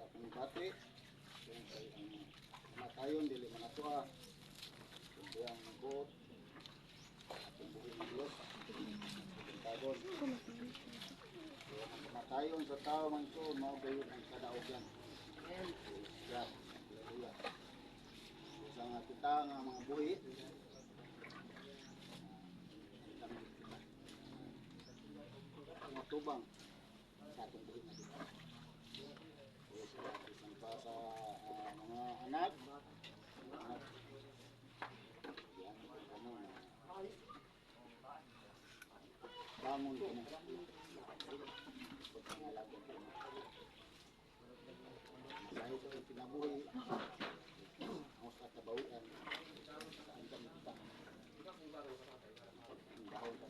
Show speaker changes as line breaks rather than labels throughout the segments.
akong bati. Kung kay ang kamatayon, dili man ato ah. Kundi ang buot. Atong buhin ng Diyos. Tagon. Kaya ang kamatayon sa tao man igsoon, mao gayon ang kita nga tubang sa atong buhi na dito. So, sa isang pa sa mga anak, anak, yan, ano, bangon ko na. Pagkangalaga ko na. Dahil sa pinabuhi, ang sa kabawian, saan kami kita. Ang dahil ka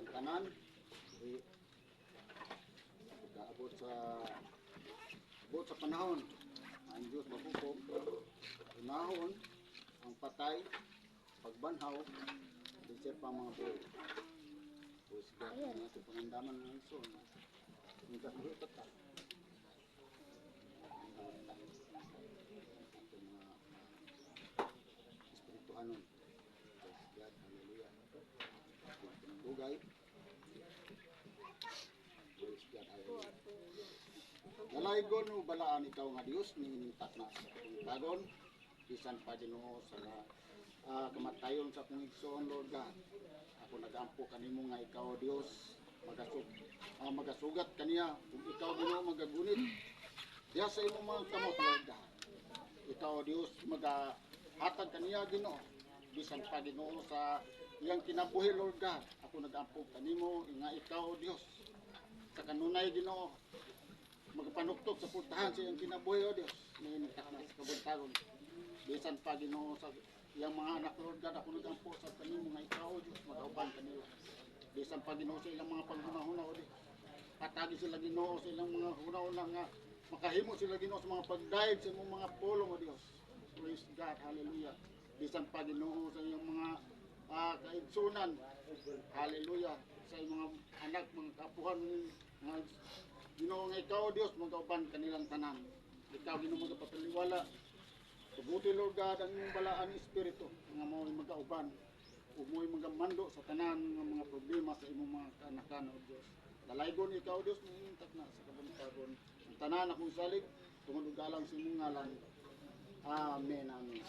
Ang kanan, di kaabot sa abot sa panahon, ang Diyos mapupo, unahon, ang patay, pagbanhaw, di siya pa mga buhay. Pues gaya na sa pangandaman ng iso, ang kakulipat ka. Espirituhanon. Praise God. Hallelujah. Bugay. Praise God. Hallelujah. Nalaygon mo balaan ikaw nga Dios ni inintak na sa tagon bisan pa Ginoo sa ah, kamatayon sa kong igsoon Lord God. Ako nagampo kanimo nga ikaw Dios magasug ah, magasugat kaniya kung ikaw Ginoo magagunit diya sa imong mga kamot Lord God. Ikaw Dios magahatag kaniya Ginoo bisan pa Ginoo sa iyang kinabuhi Lord God. Ako nagampo kanimo nga ikaw Dios sa kanunay Ginoo magpanuktok sa putahan sa iyang kinabuhi o Dios niinitak na sa kabuntagon. Bisan pa Ginoo sa iyang mga anak Lord God ako nagampo sa kanimo nga ikaw o Dios magauban kanila bisan pa Ginoo sa ilang mga panghunahuna o Dios patagi sila Ginoo sa ilang mga hunahuna nga makahimo sila Ginoo sa mga pagdayeg sa imong mga pulong o Dios praise God hallelujah. Bisan pa Ginoo sa iyang mga ah, kaigsunan. Hallelujah. Sa mga anak mga kapuhan mga Ginoo nga ikaw Dios magauban kanilang tanan. Ikaw Ginoo magapataliwala. Tubuti Lord God ang iyong balaan espiritu nga mo magauban ug mo magamando sa tanan nga mga problema sa imong mga kanakan o Dios. Dalaygon ikaw Dios niintak na sa kabuntagon. Ang tanan akong salig tungod galang sa imong ngalan. Amen. Amen.